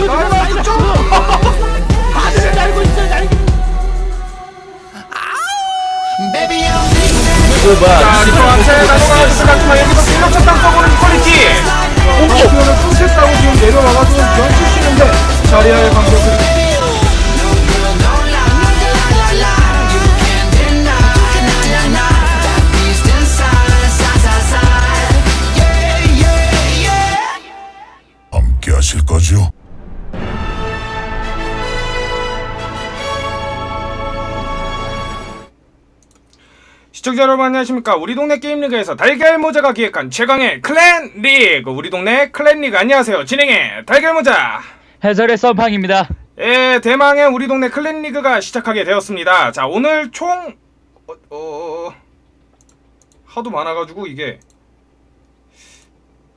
뛰어들어 나는 그쪽! 다들 날고 있어 날고 자, 리퍼한테 나노가 들어갔지만 여기서 공격차 땅 써보는 퀄리티! 공격을 끊겠다고 지금 내려와가지고 연출 치는데 자리아의 강력을 시청자 여러분 안녕하십니까? 우리 동네 게임 리그에서 달걀 모자가 기획한 최강의 클랜 리그. 우리 동네 클랜 리그 안녕하세요. 진행의 달걀 모자. 해설의 썬팡입니다. 예 대망의 우리 동네 클랜 리그가 시작하게 되었습니다. 자 오늘 총 어, 어, 하도 많아가지고 이게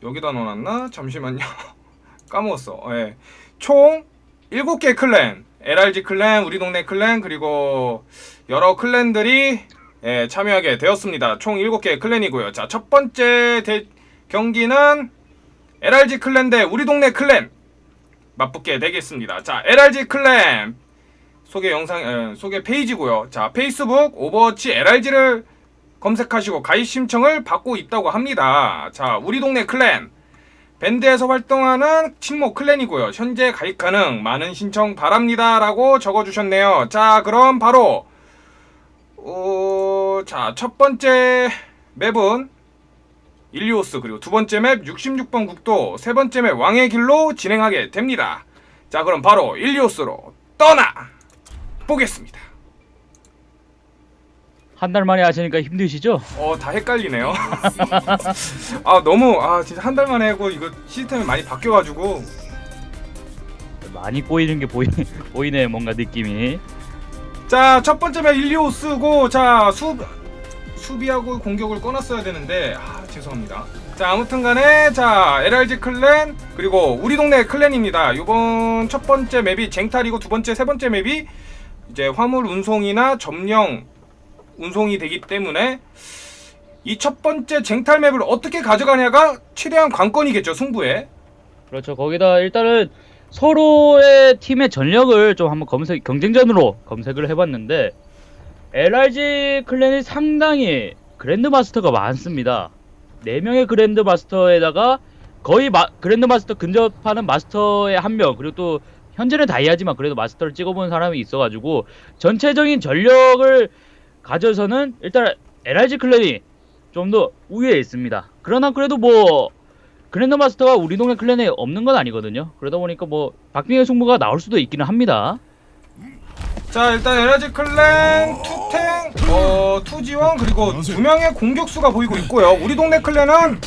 여기다 넣어놨나? 잠시만요. 까먹었어. 예. 총 7개 클랜. LRG 클랜 우리 동네 클랜 그리고 여러 클랜들이 예, 참여하게 되었습니다. 총 7개의 클랜이고요. 자, 첫 번째 대- 경기는 LRG 클랜 대 우리 동네 클랜 맞붙게 되겠습니다. 자, LRG 클랜 소개 영상 에, 소개 페이지고요. 자, 페이스북 오버워치 LRG를 검색하시고 가입 신청을 받고 있다고 합니다. 자, 우리 동네 클랜 밴드에서 활동하는 친모 클랜이고요. 현재 가입 가능. 많은 신청 바랍니다라고 적어 주셨네요. 자, 그럼 바로 어, 자, 첫 번째 맵은 일리오스 그리고 두 번째 맵 66번 국도 세 번째 맵 왕의 길로 진행하게 됩니다. 자, 그럼 바로 일리오스로 떠나 보겠습니다. 한 달 만에 하시니까 힘드시죠? 어, 다 헷갈리네요. 아, 너무 아, 진짜 한 달 만에 하고 이거 시스템이 많이 바뀌어 가지고 많이 꼬이는 게 보이, 보이네 뭔가 느낌이 자, 첫 번째 맵 일리오스고 자, 수 수비하고 공격을 꺼놨어야 되는데 아, 죄송합니다. 자, 아무튼 간에 자, LRG 클랜 그리고 우리 동네 클랜입니다. 요번 첫 번째 맵이 쟁탈이고 두 번째, 세 번째 맵이 이제 화물 운송이나 점령 운송이 되기 때문에 이 첫 번째 쟁탈 맵을 어떻게 가져가냐가 최대한 관건이겠죠, 승부에. 그렇죠 거기다 일단은 서로의 팀의 전력을 좀 한번 검색 경쟁전으로 검색을 해봤는데 LRG 클랜이 상당히 그랜드마스터가 많습니다 4명의 그랜드마스터에다가 거의 마, 그랜드마스터 근접하는 마스터의 한 명 그리고 또 현재는 다이아지만 그래도 마스터를 찍어본 사람이 있어가지고 전체적인 전력을 가져서는 일단 LRG 클랜이 좀 더 우위에 있습니다 그러나 그래도 뭐 그랜드마스터가 우리 동네 클랜에 없는 건 아니거든요. 그러다 보니까 뭐 박빙의 승부가 나올 수도 있기는 합니다. 자 일단 에너지 클랜 투탱 어 투지원 그리고 두 명의 공격수가 보이고 있고요 우리 동네 클랜은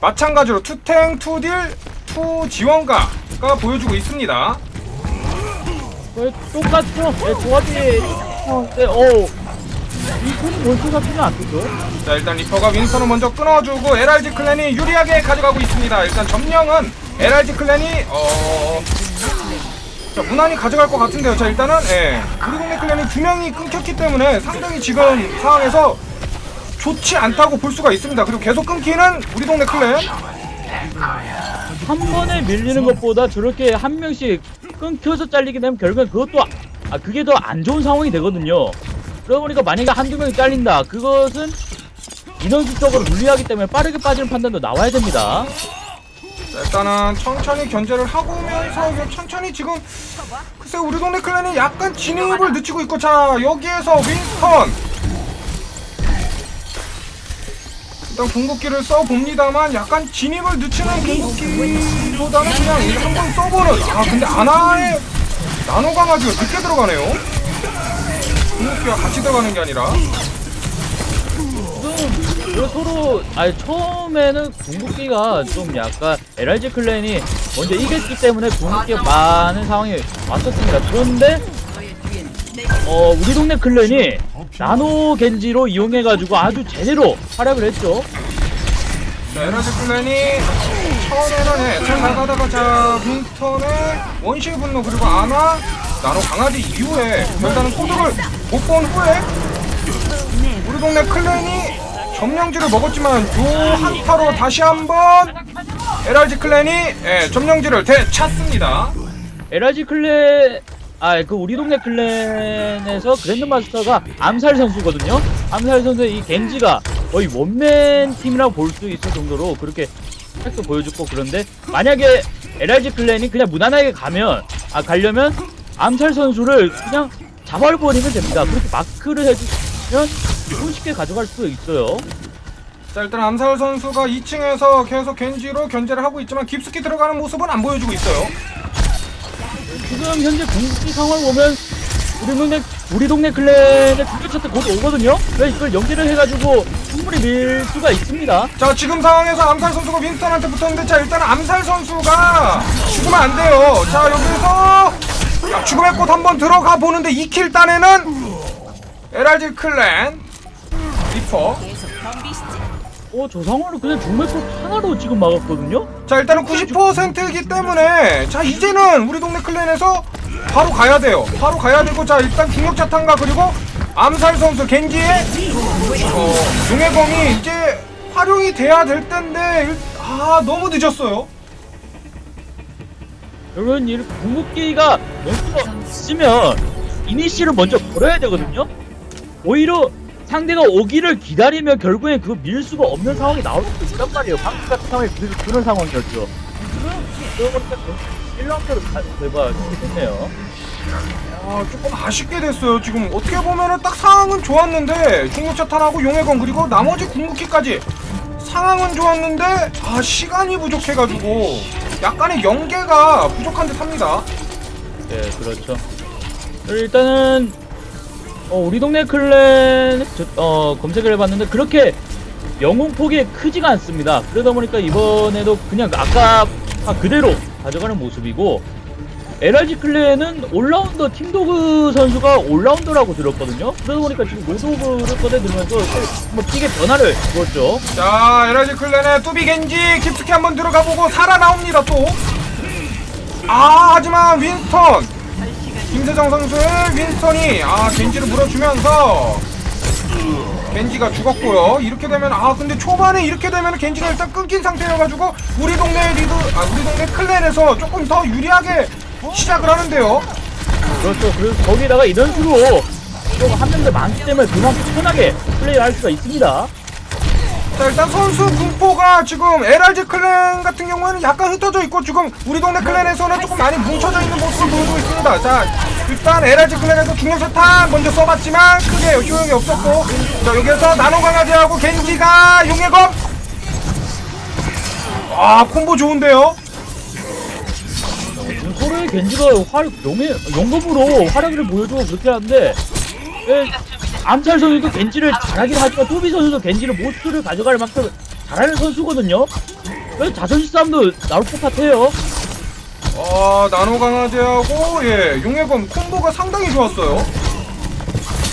마찬가지로 투탱 투딜 투지원가가 보여주고 있습니다 네, 똑같죠? 네, 조합이 어, 네, 어. 이건 벌써 같지는 않겠죠? 자 일단 리퍼가 윈스턴을 먼저 끊어주고 LRG 클랜이 유리하게 가져가고 있습니다 일단 점령은 LRG 클랜이 어... 자 무난히 가져갈 것 같은데요 자 일단은 예 우리 동네 클랜이 두 명이 끊겼기 때문에 상당히 지금 상황에서 좋지 않다고 볼 수가 있습니다 그리고 계속 끊기는 우리 동네 클랜 한 번에 밀리는 것보다 저렇게 한 명씩 끊겨서 잘리게 되면 결국엔 그것도 아, 아 그게 더 안 좋은 상황이 되거든요. 그러다 보니까 만약에 한두 명이 잘린다. 그것은 인원수 적으로 불리하기 때문에 빠르게 빠지는 판단도 나와야 됩니다. 자, 일단은 천천히 견제를 하고면서 이거 천천히 지금 글쎄 우리 동네 클랜이 약간 진입을 늦추고 있고 자 여기에서 윈스턴. 일단 궁극기를 써봅니다만 약간 진입을 늦추는 궁극기보다는 그냥 이제 한번 써보는. 아 근데 아나의 나노 강아지가 늦게 들어가네요. 궁극기가 같이 들어가는 게 아니라 이거 서로 아니 처음에는 궁극기가 좀 약간 LRG 클랜이 먼저 이겼기 때문에 궁극기가 많은 상황이 왔었습니다. 그런데 어 우리 동네 클랜이 나노 겐지로 이용해가지고 아주 제대로 활약을 했죠. 자, 에너지 플랜이 처음에는 예, 잘 나가다가 자 윈스턴의 원실 분노 그리고 아나 나노 강아지 이후에 결단은 코드를 못 본 후에 우리 동네 클랜이 점령지를 먹었지만 요 한타로 다시 한번 LRG 클랜이 예, 점령지를 되찾습니다. LRG 클랜 아 그 우리 동네 클랜에서 그랜드마스터가 암살 선수거든요. 암살 선수의 이 겐지가 거의 원맨 팀이라고 볼 수 있을 정도로 그렇게 팩도 보여줬고 그런데 만약에 LRG 클랜이 그냥 무난하게 가면 아 가려면 암살 선수를 그냥 잡아버리면 됩니다. 그렇게 마크를 해주 면 손쉽게 가져갈 수 있어요. 자 일단 암살 선수가 2층에서 계속 겐지로 견제를 하고 있지만 깊숙이 들어가는 모습은 안 보여주고 있어요. 지금 현재 공식 상황을 보면 우리 동네 우리 동네 클랜의 중계 차트 곧 오거든요. 왜 이걸 연계를 해가지고 충분히 밀 수가 있습니다. 자 지금 상황에서 암살 선수가 윈스턴한테 붙었는데 자 일단 암살 선수가 죽으면 안 돼요. 자 여기서 자, 죽음의 꽃 한번 들어가 보는데 2킬 딴에는 LRG 클랜 리퍼 어, 저 상황을 그냥 중매골 하나로 지금 막았거든요. 자 일단은 90%이기 때문에 자 이제는 우리 동네 클랜에서 바로 가야 돼요 바로 가야 되고 자 일단 중력자탄과 그리고 암살 선수 겐지의 어, 용해검이 이제 활용이 돼야 될 텐데 일- 아 너무 늦었어요 여러분, 이 궁극기가 너무 있으면 이니시를 먼저 걸어야 되거든요. 오히려 상대가 오기를 기다리면 결국엔 그거 밀 수가 없는 상황이 나올 수도 있단 말이에요. 방금 같은 상황이 그래서 그런 상황이었죠. 지금 그러니까 1라운드로 대박 됐네요. 아 조금 아쉽게 됐어요 지금 어떻게 보면은 딱 상황은 좋았는데 중력자탄하고 용해검 그리고 나머지 궁극기까지 상황은 좋았는데 아 시간이 부족해가지고 약간의 연계가 부족한 듯 합니다 네, 그렇죠. 일단은 어, 우리 동네 클랜 저, 어, 검색을 해봤는데 그렇게 영웅 폭이 크지가 않습니다. 그러다 보니까 이번에도 그냥 아까 그대로 가져가는 모습이고 LRG 클랜은 올라운더 팀도그 선수가 올라운더라고 들었거든요. 그러다 보니까 지금 로도그를 꺼내들면서 한번 픽의 변화를 주었죠. 자 에라지 클랜의 뚜비 겐지 깊숙이 한번 들어가보고 살아나옵니다 또 아 하지만 윈스턴 김세정 선수의 윈스턴이 아 겐지를 물어주면서 겐지가 죽었고요 이렇게 되면 아 근데 초반에 이렇게 되면 겐지가 일단 끊긴 상태여가지고 우리 동네 리드 아 우리 동네 클랜에서 조금 더 유리하게 시작을 하는데요 그렇죠. 그래서 거기다가 이런 식으로 또한 명들 많기 때문에 그만큼 편하게 플레이할 수가 있습니다. 자 일단 선수 분포가 지금 LRG 클랜 같은 경우에는 약간 흩어져 있고 지금 우리 동네 클랜에서는 조금 많이 뭉쳐져 있는 모습을 보이고 있습니다. 자 일단 LRG 클랜에서 중력사탄 먼저 써봤지만 크게 효용이 없었고 자 여기에서 나노 강아지하고 겐지가 용해검 아 콤보 좋은데요? 서로의 겐지가 활, 용의, 용검으로 활약을 보여주고 그렇게 하는데, 예, 암살 선수도 겐지를 잘하긴 하지만, 토비 선수도 겐지를 모스를 가져갈 만큼 잘하는 선수거든요? 그래서 자존심 싸움도 나올 것 같아요. 아 나노 강아지하고 예 용해검 콤보가 상당히 좋았어요.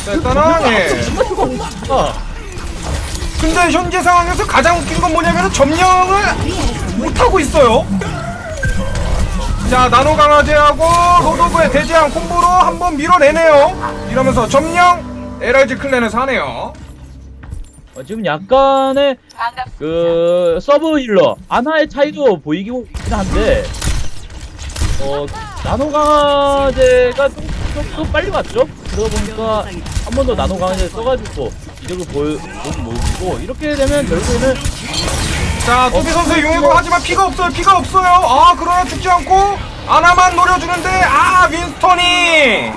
자 일단은 예. 아, 근데 현재 상황에서 가장 웃긴 건 뭐냐면 점령을 못하고 있어요. 자, 나노 강아지하고 로도브의 대재앙 콤보로 한번 밀어내네요. 이러면서 점령 LRG 클랜에서 하네요. 어, 지금 약간의, 그, 서브 힐러, 아나의 차이도 보이긴 한데, 어, 나노 강화제가 좀, 좀, 좀 빨리 왔죠? 그러다 보니까 한 번 더 나노 강화제 써가지고 이득을 보여, 본 모습이고, 이렇게 되면 결국에는 자, 도비 선수 용해고 하지만 피가 없어요. 피가 없어요. 아, 그러나 죽지 않고 아나만 노려주는데 아, 윈스턴이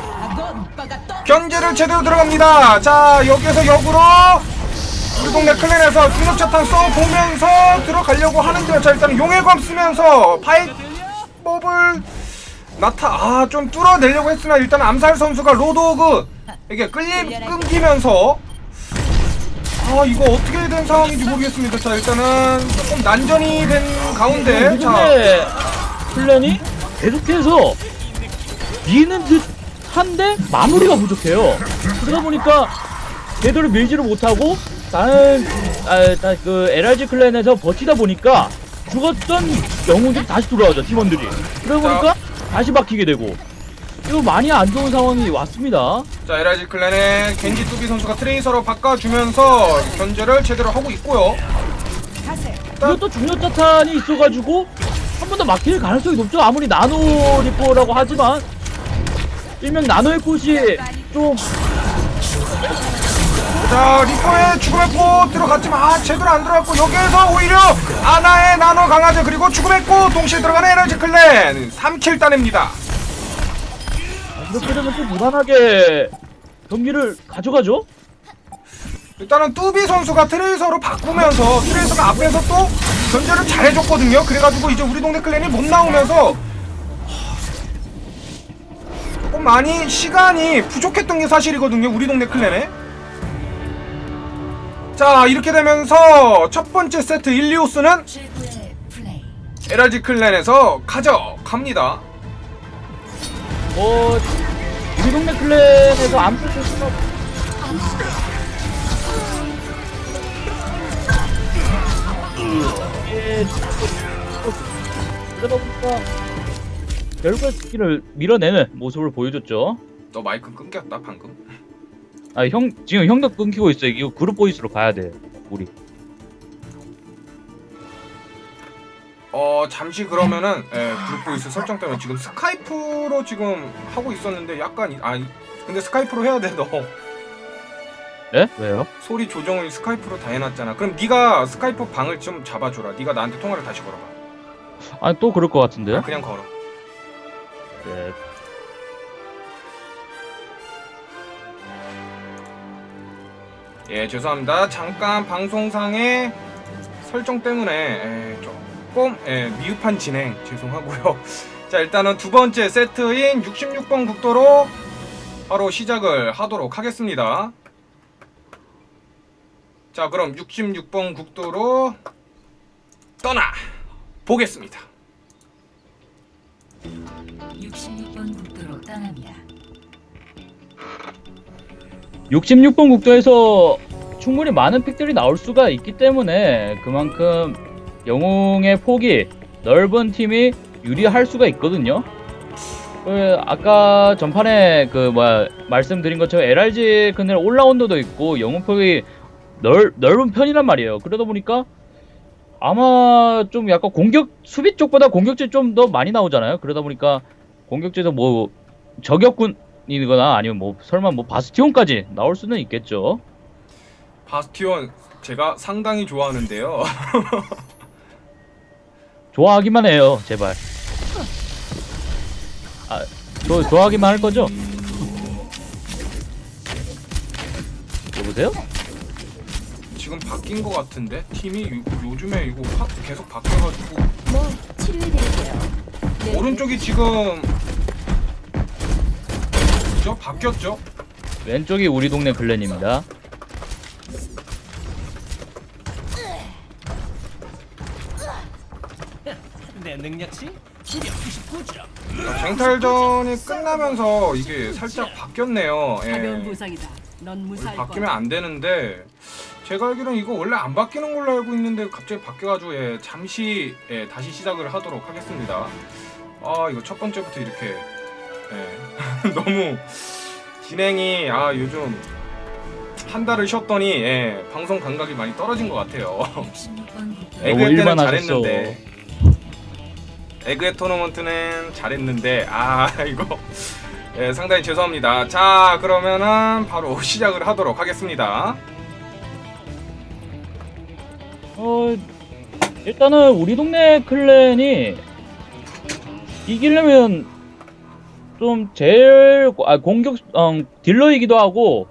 견제를 제대로 들어갑니다. 자, 여기에서 역으로 우리 동네 클랜에서 중력차탄 써보면서 들어가려고 하는데요. 자, 일단 용해검 쓰면서 파이법을 나타, 아, 좀 뚫어내려고 했으나 일단 암살 선수가 로드오그에게 끌리, 끊기면서 아 이거 어떻게 된 상황인지 모르겠습니다. 자 일단은 조금 난전이 된 가운데 자 미국의 플랜이 계속해서 미는 듯 한데 마무리가 부족해요. 그러다 보니까 제대로 밀지를 못하고 나는 아, 다- 그 LRG 클랜에서 버티다 보니까 죽었던 영웅들이 다시 돌아오죠 팀원들이. 그러다 보니까 다시 막히게 되고 이거 많이 안 좋은 상황이 왔습니다. 자 에라지 클랜의 겐지 뚜비 선수가 트레이서로 바꿔주면서 견제를 제대로 하고 있고요. 이것도 중력 자탄이 있어가지고 한 번 더 막힐 가능성이 높죠. 아무리 나노 리퍼라고 하지만 일명 나노의 꽃이 좀 자 리퍼의 죽음의 꽃 들어갔지만 아 제대로 안 들어갔고 여기에서 오히려 아나의 나노 강아지 그리고 죽음의 꽃 동시에 들어가는 에너지 클랜 3킬 따냅니다 이렇게 되면 좀 무난하게 경기를 가져가죠. 일단은 뚜비 선수가 트레이서로 바꾸면서 트레이서가 앞에서 또 견제를 잘해줬거든요 그래가지고 이제 우리 동네 클랜이 못 나오면서 조금 많이 시간이 부족했던 게 사실이거든요 우리 동네 클랜에 자 이렇게 되면서 첫 번째 세트 일리오스는 최고의 플레이. LRG 클랜에서 가져갑니다 뭐 우리 동네 클랜에서 안 풀릴 수는 없. 예, 그러다 보니까 결국에 스킬을 밀어내는 모습을 보여줬죠. 너 마이크 끊겼다 방금 아 형 지금 형도 끊기고 있어. 이거 그룹 보이스로 가야 돼. 우리. 어 잠시 그러면은 예, 그룹 보이스 설정 때문에 지금 스카이프로 지금 하고 있었는데 약간 이- 아 이- 근데 스카이프로 해야 돼 너 네? 왜요? 소리 조정을 스카이프로 다 해놨잖아 그럼 네가 스카이프 방을 좀 잡아줘라 네가 나한테 통화를 다시 걸어봐 아니 또 그럴 것 같은데요? 그냥 걸어 네. 예 죄송합니다. 잠깐 방송상의 설정 때문에 예, 조금 예, 미흡한 진행. 죄송하고요. 자 일단은 두 번째 세트인 66번 국도로 바로 시작을 하도록 하겠습니다. 자 그럼 66번 국도로 떠나 보겠습니다 66번 국도로 떠납니다. 66번 국도에서 충분히 많은 픽들이 나올 수가 있기 때문에 그만큼 영웅의 폭이 넓은 팀이 유리할 수가 있거든요. 그 아까 전판에 그 뭐야 말씀드린 것처럼 LRG 근데 올라운더도 있고 영웅 폭이 넓 넓은 편이란 말이에요. 그러다 보니까 아마 좀 약간 공격 수비 쪽보다 공격질 좀 더 많이 나오잖아요. 그러다 보니까 공격질에서 뭐 저격군이거나 아니면 뭐 설마 뭐 바스티온까지 나올 수는 있겠죠. 바스티온 제가 상당히 좋아하는데요 좋아하기만 해요, 제발. 아, 저 좋아하기만 할 거죠? 여보세요? 지금 바뀐 것 같은데 팀이 요, 요즘에 이거 확 계속 바뀌어가지고 뭐 치료해드릴게요. 네. 오른쪽이 지금 그죠 바뀌었죠? 왼쪽이 우리 동네 클랜입니다. 내 능력치 99점. 쟁탈전이 끝나면서 이게 살짝 바뀌었네요. 가벼운 예. 부상이다. 넌 원래 무사할 바뀌면. 안 되는데 제가 알기로는 이거 원래 안 바뀌는 걸로 알고 있는데 갑자기 바뀌어가지고 예, 잠시 예, 다시 시작을 하도록 하겠습니다. 아 이거 첫 번째부터 이렇게 예. 너무 진행이 아 요즘 한 달을 쉬었더니 예, 방송 감각이 많이 떨어진 것 같아요. 66번 국도. 에그의 너무 때는 하셨어. 잘했는데 에그의 토너먼트는 잘했는데 아 이거 예, 상당히 죄송합니다. 자 그러면은 바로 시작을 하도록 하겠습니다. 어, 일단은 우리 동네 클랜이 이기려면 좀 제일 아, 공격 어, 딜러이기도 하고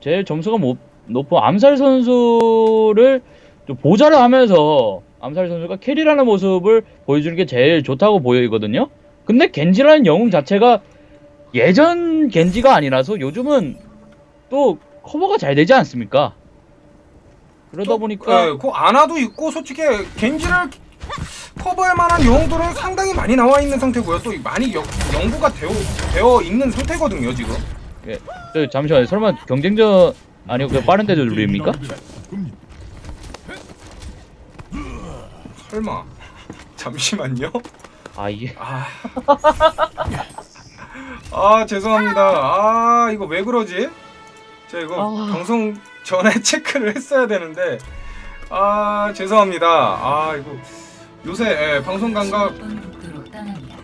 제일 점수가 못, 높은 암살 선수를 좀 보좌를 하면서 암살 선수가 캐리라는 모습을 보여주는 게 제일 좋다고 보이거든요. 근데 겐지라는 영웅 자체가 예전 겐지가 아니라서 요즘은 또 커버가 잘 되지 않습니까? 그러다 보니까 예, 그 아나도 있고 솔직히 겐지를 커버할 만한 영웅들은 상당히 많이 나와 있는 상태고요. 또 많이 여, 연구가 되어, 되어 있는 상태거든요 지금. 저, 잠시만요. 설마 경쟁전 아니요 그 빠른 데도 눌립니까? 설마 잠시만요. 아 이게 아, 아 죄송합니다. 아 이거 왜 그러지? 제가 이거 아. 방송 전에 체크를 했어야 되는데 아 죄송합니다. 아 이거 요새 예, 방송 감각 16번 국도로 떠납니다.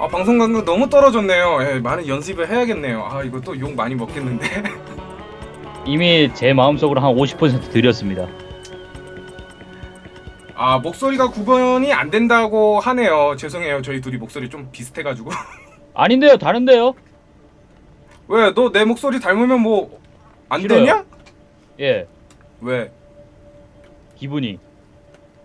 아 방송 감각 너무 떨어졌네요. 예, 많은 연습을 해야겠네요. 아 이거 또 욕 많이 먹겠는데. 이미 제 마음속으로 한 50% 드렸습니다. 아 목소리가 구분이 안 된다고 하네요. 죄송해요. 저희 둘이 목소리 좀 비슷해가지고. 아닌데요, 다른데요? 왜 너 내 목소리 닮으면 뭐 안 싫어요. 되냐? 예, 왜? 기분이.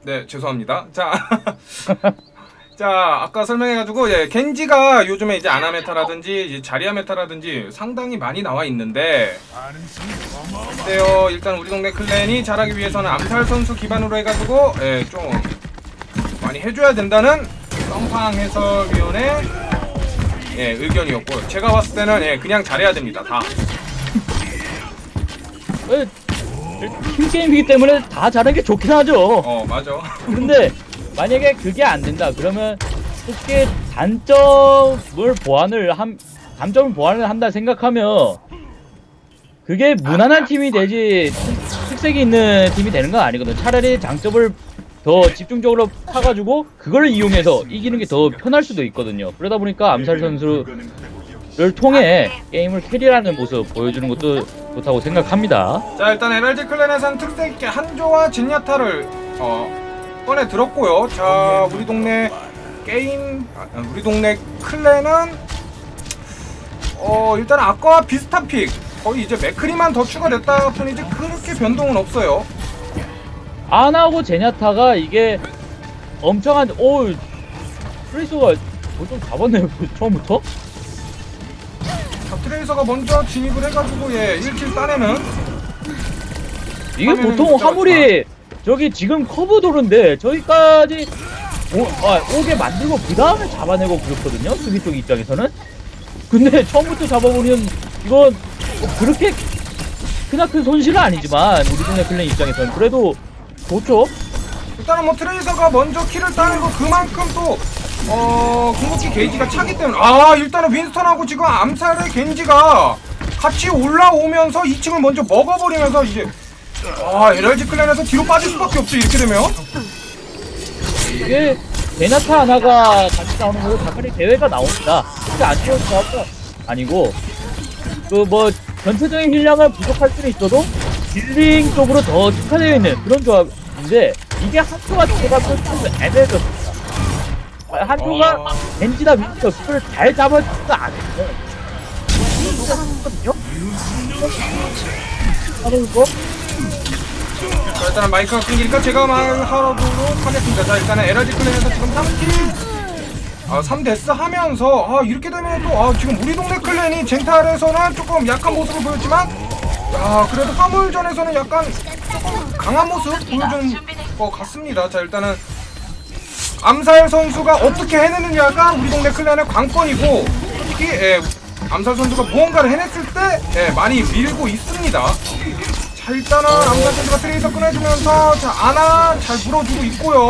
네 죄송합니다. 자. 자 아까 설명해가지고 예, 겐지가 요즘에 이제 아나 메타라든지 이제 자리아 메타라든지 상당히 많이 나와 있는데 근데요 일단 우리 동네 클랜이 잘하기 위해서는 암살 선수 기반으로 해가지고 예, 좀 많이 해줘야 된다는 썸팡 해설위원의 예, 의견이었고 제가 봤을 때는 예, 그냥 잘해야 됩니다 다 예, 팀 게임이기 때문에 다 잘하는 게 좋긴 하죠. 어 맞아 근데 만약에 그게 안 된다 그러면 솔직히 단점을 보완을 함 단점을 보완을 한다 생각하면 그게 무난한 팀이 되지 특색이 있는 팀이 되는 건 아니거든. 차라리 장점을 더 집중적으로 파가지고 그걸 이용해서 이기는 게 더 편할 수도 있거든요. 그러다 보니까 암살 선수를 통해 게임을 캐리하는 모습 보여주는 것도 좋다고 생각합니다. 자 일단 NRG 클랜에선 특색 있게 한조와 진야타를 어, 꺼내 들었고요. 자 우리 동네 게임 아, 우리 동네 클랜은 어 일단 아까와 비슷한 픽 거의 이제 맥크리만 더 추가됐다 뿐이지 그렇게 변동은 없어요. 아나하고 제냐타가 이게 엄청한 오 트레이서가 뭐좀 잡았네요 처음부터 자 트레이서가 먼저 진입을 해가지고 예 1킬 따내는 이게 보통 진짜 화물이 저기 지금 커브 도는데 저기까지 오, 아, 오게 만들고 그 다음에 잡아내고 그렇거든요? 수비 쪽 입장에서는? 근데 처음부터 잡아보면 이건 뭐 그렇게 크나큰 손실은 아니지만 우리 동네 클랜 입장에서는 그래도 좋죠? 일단은 뭐 트레이서가 먼저 킬을 따는 거 그만큼 또 어, 궁극기 게이지가 차기 때문에. 아 일단은 윈스턴하고 지금 암살의 겐지가 같이 올라오면서 2층을 먼저 먹어버리면서 이제 아 에럴지 클랜에서 뒤로 빠질 수밖에 없죠 이렇게 되면 이게 베나타 하나가 같이 나오는 거고 다카리 대회가 나옵니다. 근데 안 좋은 조합은 아니고 그 뭐 전체적인 힐량은 부족할 수는 있어도 딜링 쪽으로 더 특화되어 있는 그런 조합인데 이게 한조가 들어가면 좀 애매해졌습니다. 한조가 어. 벤지나 윈스가 그걸 잘 잡아주지도 않아요. 거든요 하는 거 자 일단은 마이크가 끊기니까 제가 말하도록 하겠습니다. 자 일단은 에럴지 클랜에서 지금 3킬 아 3데스 하면서 아 이렇게 되면 또 아 지금 우리 동네 클랜이 젠탈에서는 조금 약한 모습을 보였지만 야 그래도 화물전에서는 약간 조금 강한 모습 보여준 것 같습니다. 자 일단은 암살 선수가 어떻게 해내느냐가 우리 동네 클랜의 관건이고 솔직히 예, 암살 선수가 무언가를 해냈을 때 예, 많이 밀고 있습니다 자 일단은 암살 선수가 트레이서 꺼내주면서 자 아나 잘 물어주고 있고요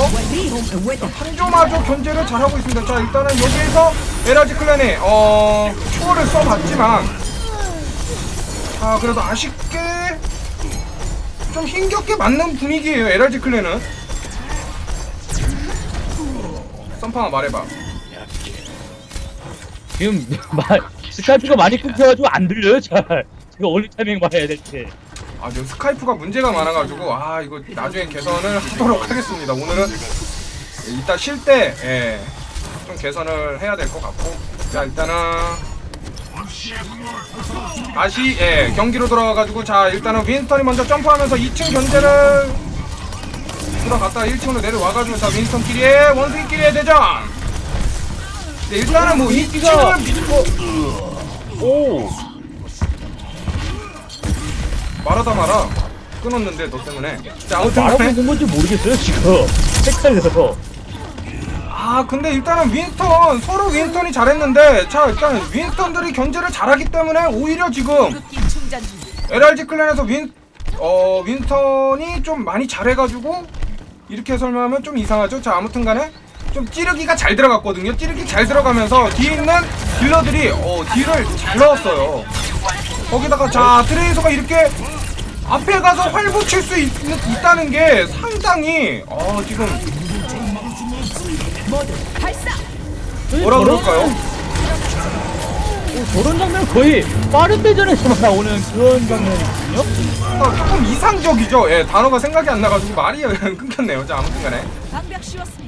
한조마저 견제를 잘하고 있습니다 자 일단은 여기에서 에라지 클랜이 어 추월을 써봤지만 자 그래도 아쉽게 좀 힘겹게 맞는 분위기예요 에라지 클랜은 썸팡아 말해봐 지금 말 스카이프가 많이 끊겨가지고 안 들려요 잘. 제가 올리 타이밍 봐야 될 때. 아 지금 스카이프가 문제가 많아가지고 아 이거 나중에 개선을 하도록 하겠습니다. 오늘은 이따 쉴때 예, 좀 개선을 해야 될 것 같고. 자 일단은 다시 예, 경기로 돌아와가지고 자 일단은 윈스턴이 먼저 점프하면서 2층 견제를 들어갔다가 1층으로 내려와가지고 자 윈스턴 끼리의 원숭이 끼리의 대전. 네, 일단은 뭐 분위기가 2층은 오. 말하다 말아. 끊었는데 너 때문에. 자 아무튼 말하고 간에 있는 건지 모르겠어요 지금. 헷갈려서. 아 근데 일단은 윈스턴 서로 윈스턴이 잘했는데 자 일단 윈스턴들이 견제를 잘하기 때문에 오히려 지금 LRG 클랜에서 윈 어, 윈스턴이 좀 많이 잘해가지고 이렇게 설명하면 좀 이상하죠? 자 아무튼 간에 좀 찌르기가 잘 들어갔거든요. 찌르기 잘 들어가면서 뒤에 있는 딜러들이 어, 딜을 잘 넣었어요 거기다가 자 트레이서가 이렇게 앞에 가서 활 붙일 수 있, 다는 게 상당히 어 지금 뭐라 그럴까요? 어, 저런 장면 거의 빠른 대전에서만 나오는 그런 장면이거든요. 어, 조금 이상적이죠. 예 단어가 생각이 안 나가지고 말이 끊겼네요. 자 아무튼간에 방벽 씌웠습니다.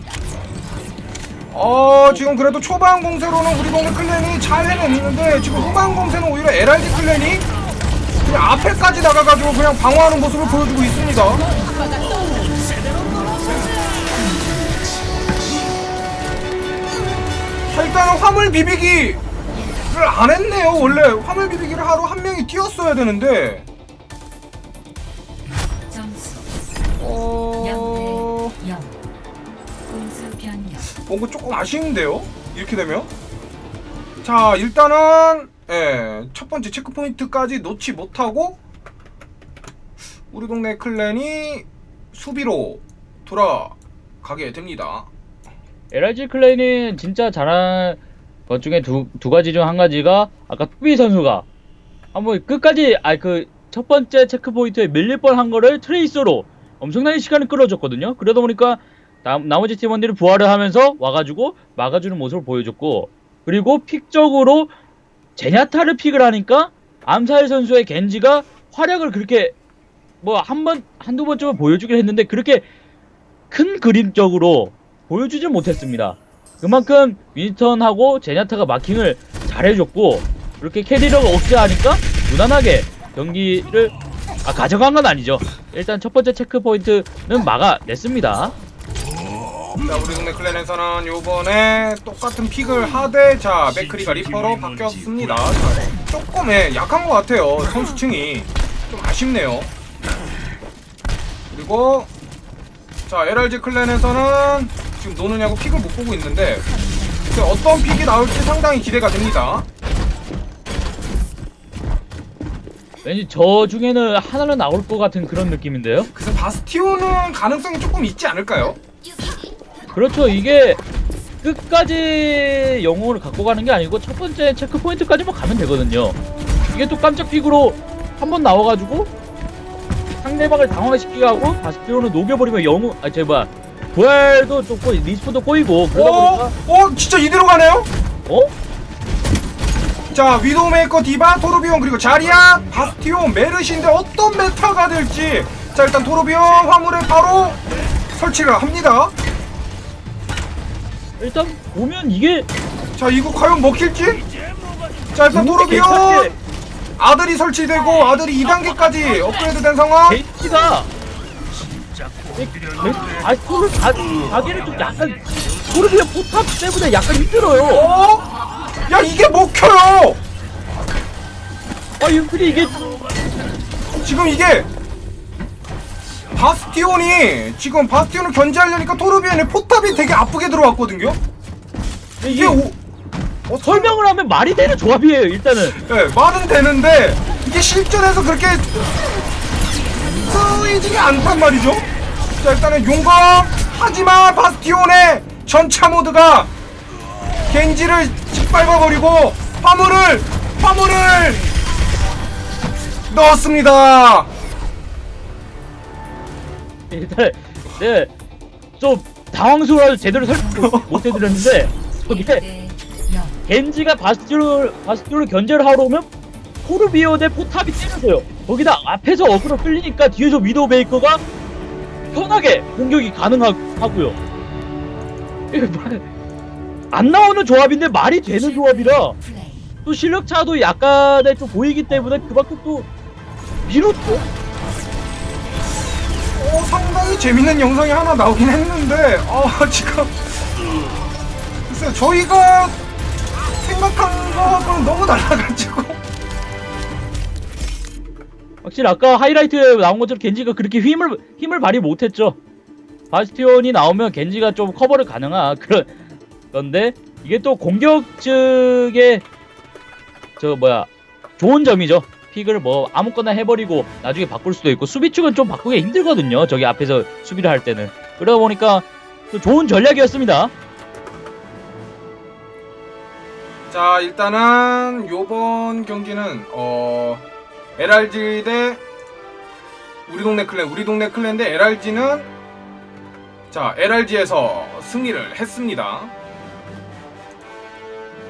어 지금 그래도 초반 공세로는 우리 동네 클랜이 잘 해냈는데 지금 후반 공세는 오히려 LRG 클랜이 그냥 앞에까지 나가가지고 그냥 방어하는 모습을 보여주고 있습니다. 자, 일단은 화물 비비기를 안 했네요. 원래 화물 비비기를 하루 한 명이 뛰었어야 되는데 어... 뭔가 조금 아쉬운데요? 이렇게 되면? 자, 일단은, 예, 첫 번째 체크포인트까지 놓지 못하고, 우리 동네 클랜이 수비로 돌아가게 됩니다. LG 클레이는 진짜 잘한 것 중에 두, 두 가지 중 한 가지가 아까 투비 선수가 한번 끝까지 아 그 첫 번째 체크 포인트에 밀릴 뻔한 거를 트레이서로 엄청나게 시간을 끌어줬거든요. 그러다 보니까 나, 나머지 팀원들이 부활을 하면서 와가지고 막아주는 모습을 보여줬고 그리고 픽적으로 제냐타를 픽을 하니까 암살 선수의 겐지가 활약을 그렇게 뭐 한 번 한두 번쯤은 보여주긴 했는데 그렇게 큰 그림적으로 보여주지 못했습니다. 그만큼 윈스턴하고 제냐타가 마킹을 잘해줬고 그렇게 캐리력을 억제하니까 무난하게 경기를 아, 가져간 건 아니죠. 일단 첫 번째 체크 포인트는 막아냈습니다. 자, 우리 동네 클랜에서는 요번에 똑같은 픽을 하되, 자, 맥크리가 리퍼로 바뀌었습니다. 자, 조금, 예, 약한 것 같아요. 선수층이. 좀 아쉽네요. 그리고, 자, LRG 클랜에서는 지금 노느냐고 픽을 못 보고 있는데, 어떤 픽이 나올지 상당히 기대가 됩니다. 왠지 저 중에는 하나는 나올 것 같은 그런 느낌인데요. 그래서 바스티오는 가능성이 조금 있지 않을까요? 그렇죠. 이게 끝까지 영웅을 갖고 가는 게 아니고 첫 번째 체크 포인트까지만 가면 되거든요. 이게 또 깜짝 픽으로 한 번 나와가지고 상대방을 당황시키게 하고 바스티온을 녹여버리면 영웅 아 제발 부활도 좀 꼬이 리스폰도 꼬이고 그러다 어? 보니까 어? 진짜 이대로 가네요? 어? 자 위도우메이커 디바 토르비온 그리고 자리아 바스티온 메르시인데 어떤 메타가 될지 자 일단 토르비온 화물을 바로 설치를 합니다 일단 보면 이게 자 이거 과연 먹힐지? 자 일단 토르비온 괜찮게. 아들이 설치되고 아들이 2단계까지 업그레이드 된 상황. 게이트가 아 토르 가 가기는 좀 약간 토르비의 포탑 때문에 약간 힘들어요. 어? 야 이게 먹혀요! 아 근데 이게 지금 이게 바스티온이 지금 바스티온을 견제하려니까 토르비온의 포탑이 되게 아프게 들어왔거든요 이게 이게 오, 어, 설명을 하면 말이 되는 조합이에요. 일단은 예, 말은 되는데 이게 실전에서 그렇게 쓰이지가 않단 말이죠. 자 일단은 용검 하지만 바스티온의 전차 모드가 겐지를 짓밟아버리고 화물을 화물을 넣었습니다. 일단 네 좀 당황스러워서 제대로 설명 못 해드렸는데 저게 1대 0. 겐지가 바스티올 바스티올을 견제를 하러 오면 토르비온의 포탑이 때려서요. 거기다 앞에서 어그로 끌리니까 뒤에서 위도우 베이커가 편하게 공격이 가능하고요. 말- 안 나오는 조합인데 말이 되는 조합이라. 또 실력 차도 약간의 좀 보이기 때문에 그만큼 또 미루죠. 어, 상당히 재밌는 영상이 하나 나오긴 했는데 어, 지금 글쎄요 저희가 생각한 거하고는 너무 달라가지고 확실히 아까 하이라이트에 나온 것처럼 겐지가 그렇게 힘을 힘을 발휘 못했죠. 바스티온이 나오면 겐지가 좀 커버를 가능한 그런 건데 이게 또 공격 측의 저 뭐야 좋은 점이죠. 픽을 뭐 아무거나 해버리고 나중에 바꿀 수도 있고 수비 측은 좀 바꾸기 힘들거든요. 저기 앞에서 수비를 할 때는 그러다 보니까 또 좋은 전략이었습니다. 자 일단은 요번 경기는 어 LRG 대 우리 동네 클랜 우리 동네 클랜 대 LRG는 자 LRG에서 승리를 했습니다